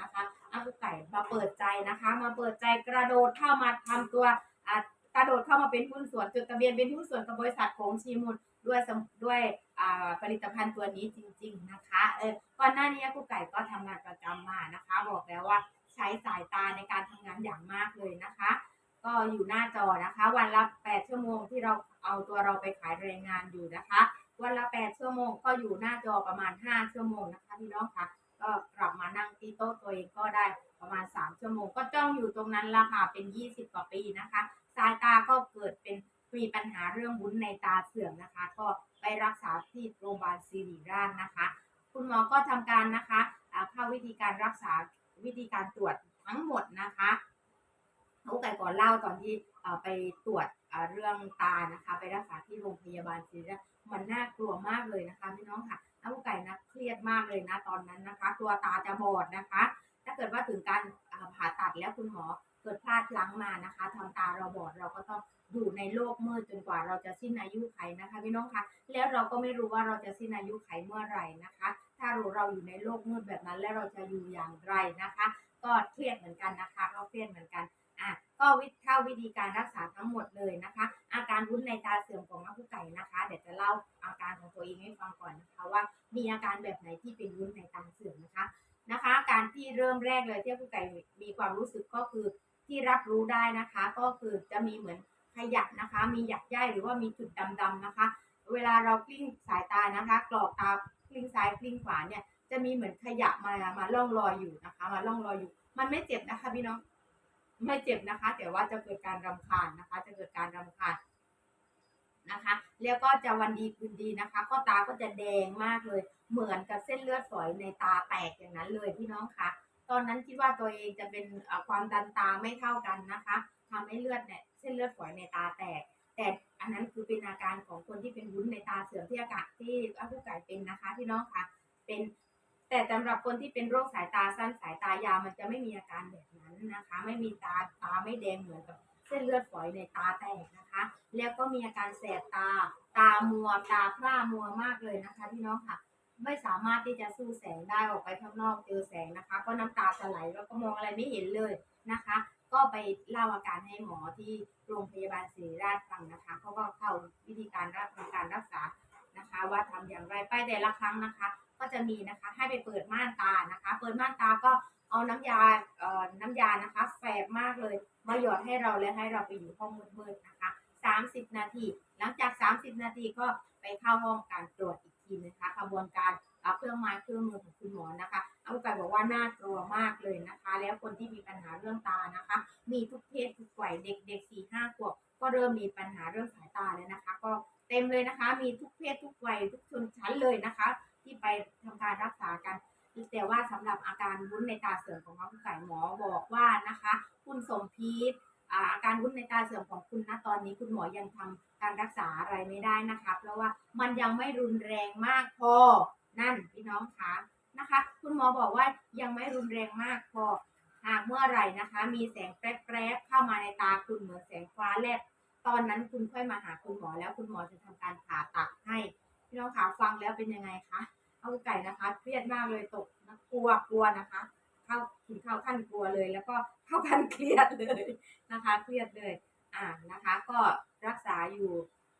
นะคะอากุไก่มาเปิดใจนะคะ มาเปิดใจกระโดดเข้ามาทำตัวอ่ากระโดดเข้ามาเป็นหุ้นส่วนจดทะเบียนเป็นหุ้นส่วนกับบริษัทของชีมุนด้วยสมด้วยอ่าผลิตภัณฑ์ตัวนี้จริง ๆนะคะเออก่อนหน้านี้กุไก่ก็ทำงานประจำมานะคะ บอกแล้วว่าใช้สายตาในการทำงานอย่างมากเลยนะคะ ก็อยู่หน้าจอนะคะ วันละ8ชั่วโมงที่เราเอาตัวเราไปขายแรงงานอยู่นะคะ วันละ8ชั่วโมงก็อยู่หน้าจอประมาณ 5 ชั่วโมงนะคะพี่น้องคะ นั้นละค่ะเป็น 20 กว่าปีนะคะ สายตาก็เกิดเป็นมีปัญหาเรื่องวุ้นในตาเสื่อมนะคะ ก็ไปรักษาที่โรงพยาบาลศิริราชนะคะ คุณหมอก็ทำการนะคะเข้าวิธีการรักษาวิธีการตรวจทั้งหมดนะคะเขาไก่ก่อนเล่าตอนที่ไปตรวจเรื่องตานะคะ ไปรักษาที่โรงพยาบาลศิริราชมันน่ากลัวมากเลยนะคะพี่น้องค่ะน้าไก่นะเครียดมากเลยนะตอนนั้นนะคะ ตัวตาจะบอดนะคะ ถ้าเกิดว่าถึงการผ่าตัดแล้วคุณหมอเกิดพลาดพลั้งมานะคะทำตาเราบอดเราก็ต้องอยู่ในโลกมืดจนกว่าเราจะสิ้นอายุไขนะคะพี่น้องคะแล้วเราก็ไม่รู้ว่าเราจะสิ้นอายุไขเมื่อไหร่นะคะ ถ้าเราเราอยู่ในโลกมืดแบบนั้น แล้วเราจะอยู่อย่างไรนะคะ ก็เครียดเหมือนกันนะคะก็เครียดเหมือนกันอะก็วิธีเข้าวิธีการรักษาทั้งหมดเลยนะคะ อาการวุ้นในตาเสื่อมของน้องผู้ไก่นะคะ เดี๋ยวจะเล่าอาการของตัวเองให้ฟังก่อนนะคะว่ามีอาการแบบไหนที่เป็นวุ้นในตาเสื่อมนะคะ นะคะ การที่เริ่มแรกเลยที่ผู้ไก่มีความรู้สึกก็คือที่รับรู้ได้นะคะ ก็คือจะมีเหมือนขยับนะคะ มีหยักใยหรือว่ามีจุดดำๆนะคะ เวลาเรากลิ้งสายตานะคะ กรอกตากลิ้งซ้ายกลิ้งขวาเนี่ยจะมีเหมือนขยับมามาล่องรอยอยู่นะคะ มาล่องรอยอยู่ มันไม่เจ็บนะคะพี่น้องไม่เจ็บนะคะ แต่ว่าจะเกิดการรำคาญนะคะ จะเกิดการรำคาญนะคะ แล้วก็จะวันดีคืนดีนะคะ ก็ตาก็จะแดงมากเลย เหมือนกับเส้นเลือดฝอยในตาแตกอย่างนั้นเลยพี่น้องคะตอนนั้นคิดว่าตัวเองจะเป็นความดันตาไม่เท่ากันนะคะทำให้เลือดเนี่ยเส้นเลือดฝอยในตาแตก แต่อันนั้นคือเป็นอาการของคนที่เป็นวุ้นในตาเสื่อมที่อากาศที่อาผู้ไก่เป็นนะคะพี่น้องคะเป็นแต่สำหรับคนที่เป็นโรคสายตาสั้นสายตายาวมันจะไม่มีอาการแบบนั้นนะคะ ไม่มีตาตาไม่แดงเหมือนกับเส้นเลือดฝอยในตาแตกนะคะ แล้วก็มีอาการแสบตาตามัวตาพร่ามัวมากเลยนะคะพี่น้องค่ะ ไม่สามารถที่จะสู้แสงได้ออกไปข้างนอกเจอแสงนะคะ ก็น้ำตาจะไหลแล้วก็มองอะไรไม่เห็นเลยนะคะ ก็ไปเล่าอาการให้หมอที่โรงพยาบาลศิริราชฟังนะคะเขาก็เข้าวิธีการรับการรักษานะคะ ว่าทำอย่างไรไปแต่ละครั้งนะคะ ก็จะมีนะคะให้ไปเปิดม่านตานะคะ เปิดม่านตาก็เอาน้ำยาเอ่อน้ำยานะคะแสบมากเลยมาหยอดให้เราและให้เราไปอยู่ห้องมืดๆนะคะ 30 นาที หลังจาก 30 นาทีก็ไปเข้าห้องการตรวจ กระบวนการเอาเครื่องไม้เครื่องมือของคุณหมอนะคะอาไก่บอกว่าน่ากลัวมากเลยนะคะ แล้วคนที่มีปัญหาเรื่องตานะคะ มีทุกเพศทุกวัยเด็กๆสี่ห้าขวบก็เริ่มมีปัญหาเรื่องสายตาแล้วนะคะ ก็เต็มเลยนะคะ มีทุกเพศทุกวัยทุกชนชั้นเลยนะคะ ที่ไปทำการรักษากันแต่ว่าสำหรับอาการวุ้นในตาเสื่อมของน้องไก่หมอบอกว่านะคะ คุณสมพีท อาการวุ้นในตาเสื่อมของคุณณตอนนี้คุณหมอยังทำการรักษาอะไรไม่ได้นะคะ เพราะว่ามันยังไม่รุนแรงมากพอ นั่นพี่น้องคะนะคะ คุณหมอบอกว่ายังไม่รุนแรงมากพอ หากเมื่อไหร่นะคะ มีแสงแปรบๆเข้ามาในตาคุณเหมือนแสงฟ้าแลบตอนนั้นคุณค่อยมาหาคุณหมอแล้วคุณหมอจะทำการผ่าตัดให้ พี่น้องคะฟังแล้วเป็นยังไงคะเอาไก่นะคะเครียดมากเลยตกนะกลัวกลัวนะคะ เข้าถึงเข้าขั้นกลัวเลย แล้วก็เข้าขั้นเครียดเลยนะคะ เครียดเลยอ่านะคะ ก็รักษาอยู่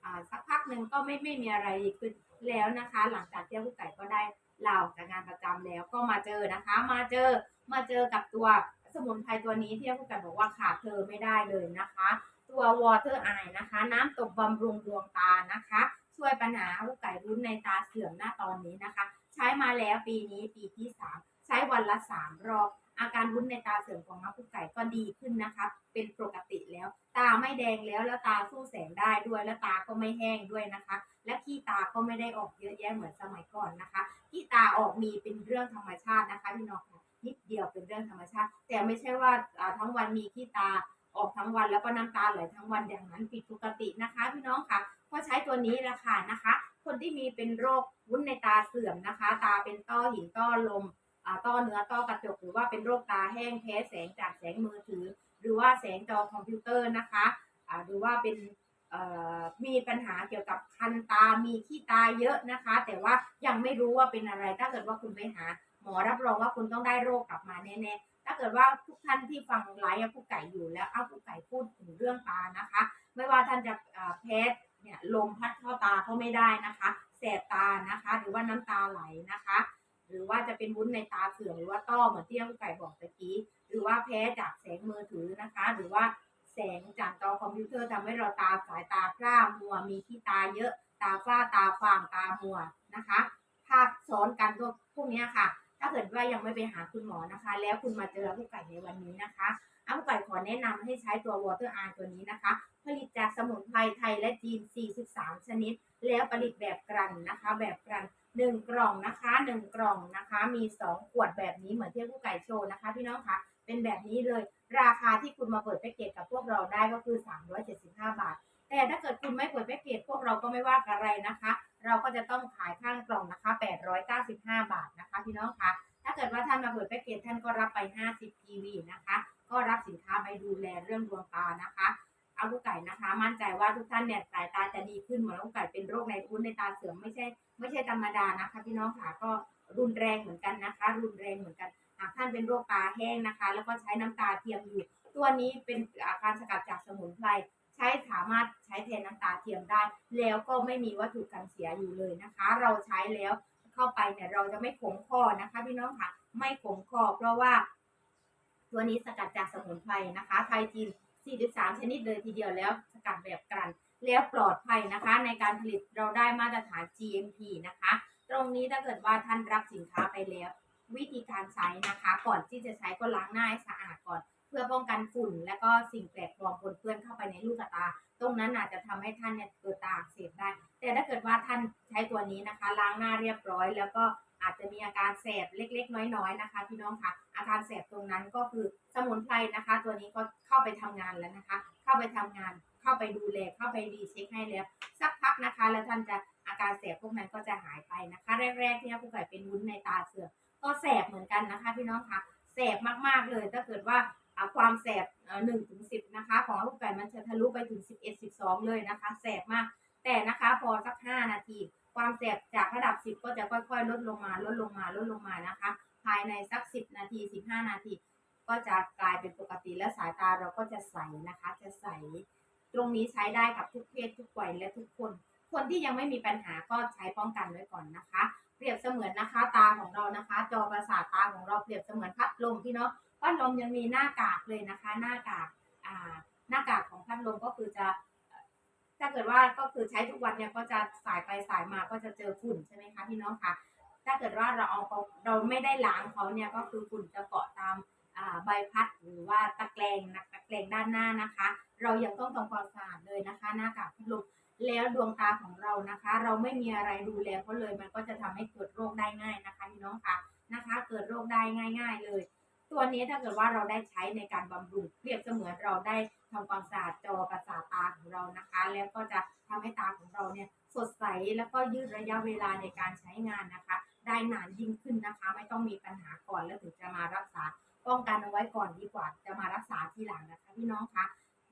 อ่าสักพักหนึ่งก็ไม่ไม่มีอะไรดีขึ้นแล้วนะคะ หลังจากที่ผู้ไก่ก็ได้ลาออกจากงานประจำแล้วก็มาเจอนะคะ มาเจอมาเจอกับตัวสมุนไพรตัวนี้ที่ผู้ไก่บอกว่าขาดเธอไม่ได้เลยนะคะ ตัว Water Eye นะคะ น้ำตกบำรุงดวงตานะคะ ช่วยปัญหาผู้ไก่รุ้นในตาเสื่อมหน้าตอนนี้นะคะ ใช้มาแล้วปีนี้ปีที่3ใช้วันละ 3 รอบ อาการวุ้นในตาเสื่อมของน้องผู้ไก่ก็ดีขึ้นนะคะ เป็นปกติแล้ว ตาไม่แดงแล้วแล้วตาสู้แสงได้ด้วยแล้วตาก็ไม่แห้งด้วยนะคะ และขี้ตาก็ไม่ได้ออกเยอะแยะเหมือนสมัยก่อนนะคะขี้ตาออกมีเป็นเรื่องธรรมชาตินะคะพี่น้องค่ะนิดเดียวเป็นเรื่องธรรมชาติ แต่ไม่ใช่ว่าทั้งวันมีขี้ตาออกทั้งวันแล้วก็น้ำตาไหลทั้งวันอย่างนั้นผิดปกตินะคะ พี่น้องค่ะก็ใช้ตัวนี้แหละค่ะนะคะ คนที่มีเป็นโรควุ้นในตาเสื่อมนะคะ ตาเป็นต้อหินต้อลม ต้อเนื้อต้อกระจกหรือว่าเป็นโรคตาแห้งแพ้แสงจากแสงมือถือ หรือว่าแสงจอคอมพิวเตอร์นะคะหรือว่าเป็นมีปัญหาเกี่ยวกับคันตา มีขี้ตาเยอะนะคะ แต่ว่ายังไม่รู้ว่าเป็นอะไร ถ้าเกิดว่าคุณไปหา หมอรับรองว่าคุณต้องได้โรคกลับมาแน่ๆ ถ้าเกิดว่าทุกท่านที่ฟังไลฟ์ผู้ไก่อยู่แล้วเอาผู้ไก่พูดถึงเรื่องตานะคะ ไม่ว่าท่านจะแพ้เนี่ยลมพัดเข้าตาก็ไม่ได้นะคะ แสบตานะคะ หรือว่าน้ำตาไหลนะคะ หรือว่าจะเป็นวุ้นในตาเสื่อมหรือว่าต้อเหมือนที่ผู้ไก่บอกตะกี้ หรือว่าแพ้จากแสงมือถือนะคะ หรือว่าแสงจากจอคอมพิวเตอร์ทำให้เราตาสายตาพร่ามัว มีที่ตาเยอะตาฝ้าตาฟางตามัวนะคะภาพซ้อนกันพวกพวกนี้ค่ะ ถ้าเกิดว่ายังไม่ไปหาคุณหมอนะคะ แล้วคุณมาเจอผู้ไก่ในวันนี้นะคะอาผู้ไก่ขอแนะนำให้ใช้ตัว Water R ตัวนี้นะคะ ผลิตจากสมุนไพรไทยและจีน 43 ชนิด แล้วผลิตแบบกลั่นนะคะ แบบกลั่น 1กล่องนะคะ1กล่องนะคะ มี2ขวดแบบนี้เหมือนที่ผู้ไก่โชว์นะคะ พี่น้องคะเป็นแบบนี้เลย ราคาที่คุณมาเปิดแพ็กเกจกับพวกเราได้ก็คือ 375 บาท แต่ถ้าเกิดคุณไม่เปิดแพ็กเกจพวกเราก็ไม่ว่าอะไรนะคะ เราก็จะต้องขายข้างกล่องนะคะ 895 บาทนะคะ พี่น้องคะถ้าเกิดว่าท่านมาเปิดแพ็กเกจท่านก็รับไป 50 PV นะคะ ก็รับสินค้าไปดูแลเรื่องดวงตานะคะ เอาลูกไก่นะคะ มั่นใจว่าทุกท่านเนี่ยสายตาจะดีขึ้นเหมือนลูกไก่เป็นโรคในพุ้นในตาเสื่อมไม่ใช่ ไม่ใช่ธรรมดานะคะพี่น้องค่ะก็รุนแรงเหมือนกันนะคะ รุนแรงเหมือนกันหากท่านเป็นโรคตาแห้งนะคะ แล้วก็ใช้น้ำตาเทียมอยู่ตัวนี้เป็นอาการสกัดจากสมุนไพรใช้สามารถใช้แทนน้ำตาเทียมได้ แล้วก็ไม่มีวัตถุกันเสียอยู่เลยนะคะ เราใช้แล้วเข้าไปเนี่ยเราจะไม่ขมคอนะคะ พี่น้องค่ะ ไม่ขมคอเพราะว่า ตัวนี้สกัดจากสมุนไพรนะคะ ไทยจีน 43 ชนิดเลยทีเดียวแล้วสกัดแบบกลันแล้วปลอดภัยนะคะ ในการผลิตเราได้มาตรฐาน GMP นะคะ ตรงนี้ถ้าเกิดว่าท่านรับสินค้าไปแล้ว วิธีการใช้นะคะ ก่อนที่จะใช้ก็ล้างหน้าให้สะอาดก่อน เพื่อป้องกันฝุ่น และก็สิ่งแปลกปลอมปนเปื้อนเข้าไปในลูกตา ตรงนั้นอาจจะทำให้ท่านเนี่ยเกิดตาอักเสบได้ แต่ถ้าเกิดว่าท่านใช้ตัวนี้นะคะ ล้างหน้าเรียบร้อย แล้วก็อาจจะมีอาการแสบเล็กๆ น้อยๆนะคะพี่น้องค่ะอาการแสบตรงนั้นก็คือ สมุนไพรนะคะ ตัวนี้ก็เข้าไปทำงานแล้วนะคะ เข้าไปทำงาน เข้าไปดูแล เข้าไปดีเช็คให้แล้ว สักพักนะคะ แล้วท่านจะอาการแสบพวกนั้นก็จะหายไปนะคะ แรกๆที่ผู้ไก่เป็นวุ้นในตาเสื่อมก็แสบเหมือนกันนะคะ พี่น้องคะแสบมากๆเลย ถ้าเกิดว่าอ่าความแสบหนึ่งถึงสิบนะคะ ของลูกไก่มันจะทะลุไปถึงสิบเอ็ดสิบสองเลยนะคะแสบมาก แต่นะคะพอสักห้านาที ความแสบจากระดับสิบก็จะค่อยๆ ลดลงมาลดลงมาลดลงมานะคะ ภายในสักสิบนาทีสิบห้านาที ก็จะกลายเป็นปกติและสายตาเราก็จะใสนะคะ จะใส ตรงนี้ใช้ได้กับทุกเพศทุกวัยและทุกคน คนที่ยังไม่มีปัญหาก็ใช้ป้องกันไว้ก่อนนะคะ เปรียบเสมือนนะคะ ตาของเรานะคะ จอประสาทตาของเราเปรียบเสมือนพัดลมพี่เนาะพัดลมยังมีหน้ากากเลยนะคะ หน้ากากอ่าหน้ากากของพัดลมก็คือจะถ้าเกิดว่าก็คือใช้ทุกวันเนี่ยก็จะสายไปสายมาก็จะเจอฝุ่นใช่ไหมคะพี่น้องคะถ้าเกิดว่าเราเอาเราไม่ได้ล้างเขาเนี่ยก็คือฝุ่นจะเกาะตาม ใบพัดหรือว่าตะแกรงนะตะแกรงด้านหน้านะคะ เรายังต้องทำความสะอาดเลยนะคะ หน้ากากพัดลมแล้วดวงตาของเรานะคะ เราไม่มีอะไรดูแลเขาเลย มันก็จะทำให้เกิดโรคได้ง่ายนะคะพี่น้องคะนะคะ เกิดโรคได้ง่าย ๆ เลย ตัวนี้ถ้าเกิดว่าเราได้ใช้ในการบำรุงเปรียบเสมือนเราได้ทำความสะอาดจอประสาทตาของเรานะคะ แล้วก็จะทำให้ตาของเราเนี่ยสดใสแล้วก็ยืดระยะเวลาในการใช้งานนะคะ ได้นานยิ่งขึ้นนะคะ ไม่ต้องมีปัญหาก่อนแล้วถึงจะมารักษา ป้องกันเอาไว้ก่อนดีกว่า จะมารักษาทีหลังนะคะพี่น้องคะ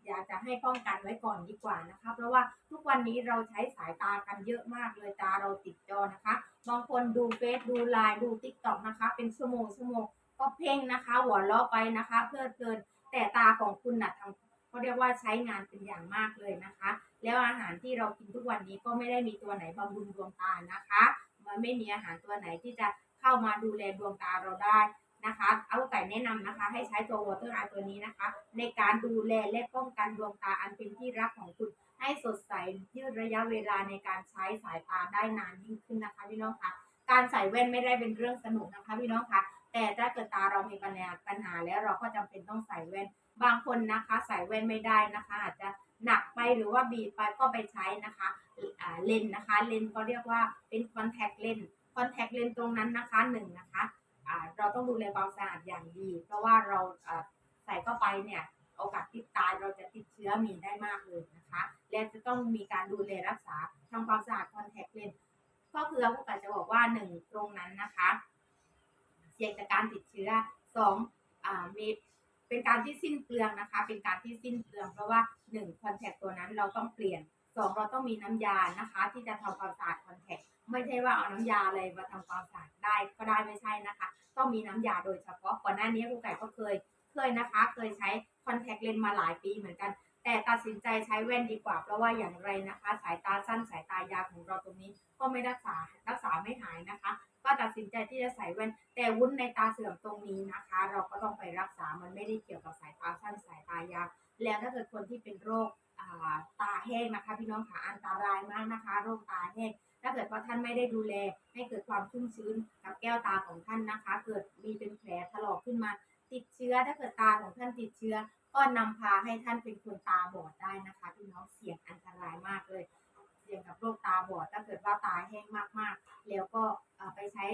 อยากจะให้ป้องกันไว้ก่อนดีกว่านะคะเพราะว่าทุกวันนี้เราใช้สายตากันเยอะมากเลยตาเราติดจอนะคะบางคนดูเฟซดูไลน์ดูติ๊กต็อกนะคะ เป็นชั่วโมงชั่วโมงก็เพ่งนะคะหัวเราะไปนะคะเพลิดเพลินแต่ตาของคุณน่ะทำเขาเรียกว่าใช้งานเป็นอย่างมากเลยนะคะ แล้วอาหารที่เรากินทุกวันนี้ก็ไม่ได้มีตัวไหนบำรุงดวงตานะคะ มันไม่มีอาหารตัวไหนที่จะเข้ามาดูแลดวงตาเราได้ นะคะเอาไก่แนะนำนะคะ ให้ใช้ตัว Water Eye ตัวนี้นะคะ ในการดูแลและป้องกันดวงตาอันเป็นที่รักของคุณให้สดใสยืดระยะเวลาในการใช้สายตาได้นานยิ่งขึ้นนะคะพี่น้องคะการใส่แว่นไม่ได้เป็นเรื่องสนุกนะคะพี่น้องคะแต่ถ้าเกิดตาเรามีปัญหาปัญหาแล้วเราก็จำเป็นต้องใส่แว่น บางคนนะคะ ใส่แว่นไม่ได้นะคะ อาจจะหนักไปหรือว่าบีบไปก็ไปใช้นะคะอ่าเลนนะคะเลนก็เรียกว่าเป็นคอนแทคเลนคอนแทคเลนตรงนั้นนะคะหนึ่งนะคะ เราต้องดูแลความสะอาดอย่างดี เพราะว่าเราใส่เข้าไปเนี่ยโอกาสติดตายเราจะติดเชื้อมีได้มากเลยนะคะ และจะต้องมีการดูแลรักษาทำความสะอาดคอนแทคเลนส์ก็คือผู้กาจะบอกว่าหนึ่งตรงนั้นนะคะเสี่ยงจากการติดเชื้อสองอมีเป็นการที่สิ้นเปลืองนะคะ เป็นการที่สิ้นเปลือง เพราะว่าหนึ่งคอนแทคตัวนั้นเราต้องเปลี่ยนสองเราต้องมีน้ำยานะคะ ที่จะทำความสะอาดคอนแทค ไม่ใช่ว่าเอาน้ำยาอะไรมาทำความสะอาดได้ก็ได้ไม่ใช่นะคะ ต้องมีน้ำยาโดยเฉพาะก่อนหน้านี้ครูไก่ก็เคยเคยนะคะ เคยใช้คอนแทคเลนส์มาหลายปีเหมือนกัน แต่ตัดสินใจใช้แว่นดีกว่า เพราะว่าอย่างไรนะคะ สายตาสั้นสายตายาวของเราตรงนี้ ก็ไม่รักษารักษาไม่หายนะคะ ก็ตัดสินใจที่จะใส่แว่น แต่วุ้นในตาเสื่อมตรงนี้นะคะ เราก็ต้องไปรักษามันไม่ได้เกี่ยวกับสายตาสั้นสายตายาวแล้วถ้าเกิดคนที่เป็นโรคตาแห้งนะคะ พี่น้องค่ะอันตรายมากนะคะ โรคตาแห้ง ถ้าเกิดว่าท่านไม่ได้ดูแลให้เกิดความชุ่มชื้นกับแก้วตาของท่านนะคะ เกิดมีเป็นแผลถลอกขึ้นมา ติดเชื้อถ้าเกิดตาของท่านติดเชื้อ ก็นำพาให้ท่านเป็นคนตาบอดได้นะคะพี่น้องเสี่ยงอันตรายมากเลย เสี่ยงกับโรคตาบอด ถ้าเกิดว่าตาแห้งมากๆ แล้วก็ไปใช้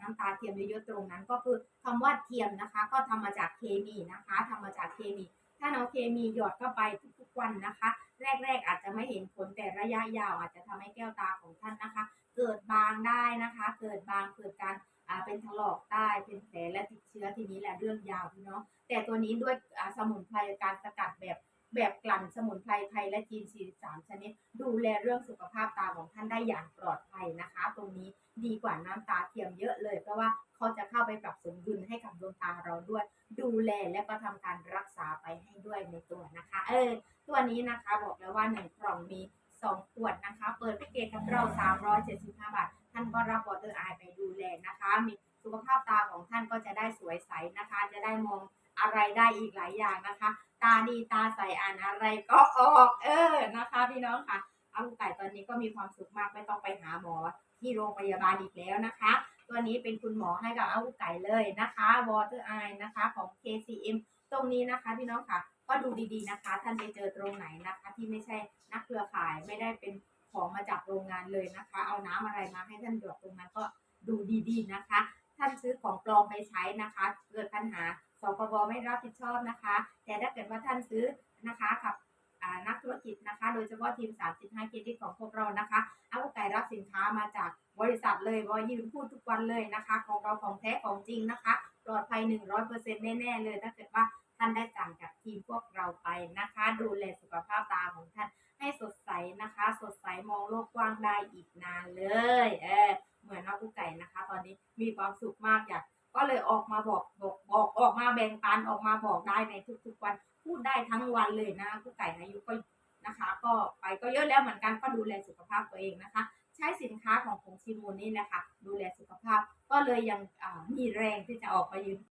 น้ำตาเทียมเยอะๆตรงนั้น ก็คือคำว่าเทียมนะคะ ก็ทำมาจากเคมีนะคะทำมาจากเคมี ถ้าเอาเคมีหยอดเข้าไปทุกๆวันนะคะ แรก ๆ อาจจะไม่เห็นผลแต่ระยะยาว อาจจะทำให้แก้วตาของท่านนะคะ เกิดบางได้นะคะ เกิดบางเกิดการอ่าเป็นถลอกได้เป็นแผลและติดเชื้อทีนี้แหละเรื่องยาวพี่น้องแต่ตัวนี้ด้วยอ่าสมุนไพรการสกัดแบบแบบกลั่นสมุนไพรไทยและจีน 43 ชนิด ดูแลเรื่องสุขภาพตาของท่านได้อย่างปลอดภัยนะคะ ตรงนี้ดีกว่าน้ำตา ใสอ่านอะไรก็ออกเออนะคะ พี่น้องค่ะอาลูกไก่ตอนนี้ก็มีความสุขมากไม่ต้องไปหาหมอที่โรงพยาบาลอีกแล้วนะคะ ตัวนี้เป็นคุณหมอให้กับอาลูกไก่เลยนะคะ Water Eye นะคะของ KCM ตรงนี้นะคะ พี่น้องค่ะ ก็ดูดีๆนะคะ ท่านไปเจอตรงไหนนะคะ ที่ไม่ใช่นักเครือข่ายไม่ได้เป็นของมาจากโรงงานเลยนะคะ เอาน้ำอะไรมาให้ท่านหยดตรงนั้นก็ดูดีๆนะคะ ท่านซื้อของปลอมไปใช้นะคะ เกิดปัญหา สปบไม่รับผิดชอบนะคะ แต่ถ้าเกิดว่าท่านซื้อนะคะกับนักธุรกิจนะคะ โดยเฉพาะทีม 35 เครดิตของพวกเรานะคะเอาไก่รับสินค้ามาจากบริษัทเลยบอยยืนพูดทุกวันเลยนะคะ ของเราของแท้ของจริงนะคะ ปลอดภัย 100%แน่ๆเลยถ้าเกิดว่าท่านได้สั่งจากทีมพวกเราไปนะคะ ดูแลสุขภาพตาของท่านให้สดใสนะคะ สดใสมองโลกกว้างได้อีกนานเลยเออเหมือนน้องกุ๊กไก่นะคะ ตอนนี้มีความสุขมากอยากก็เลยออกมาบอก มาแบ่งปันออกมาบอกได้ในทุกๆวันพูดได้ทั้งวันเลยนะกุ๊กไก่อายุก็นะคะ ก็ไปก็เยอะแล้วเหมือนกันก็ดูแลสุขภาพตัวเองนะคะ ใช้สินค้าของผงชิมูลนี่นะคะดูแลสุขภาพก็เลยยังมีแรงที่จะออกไปยืน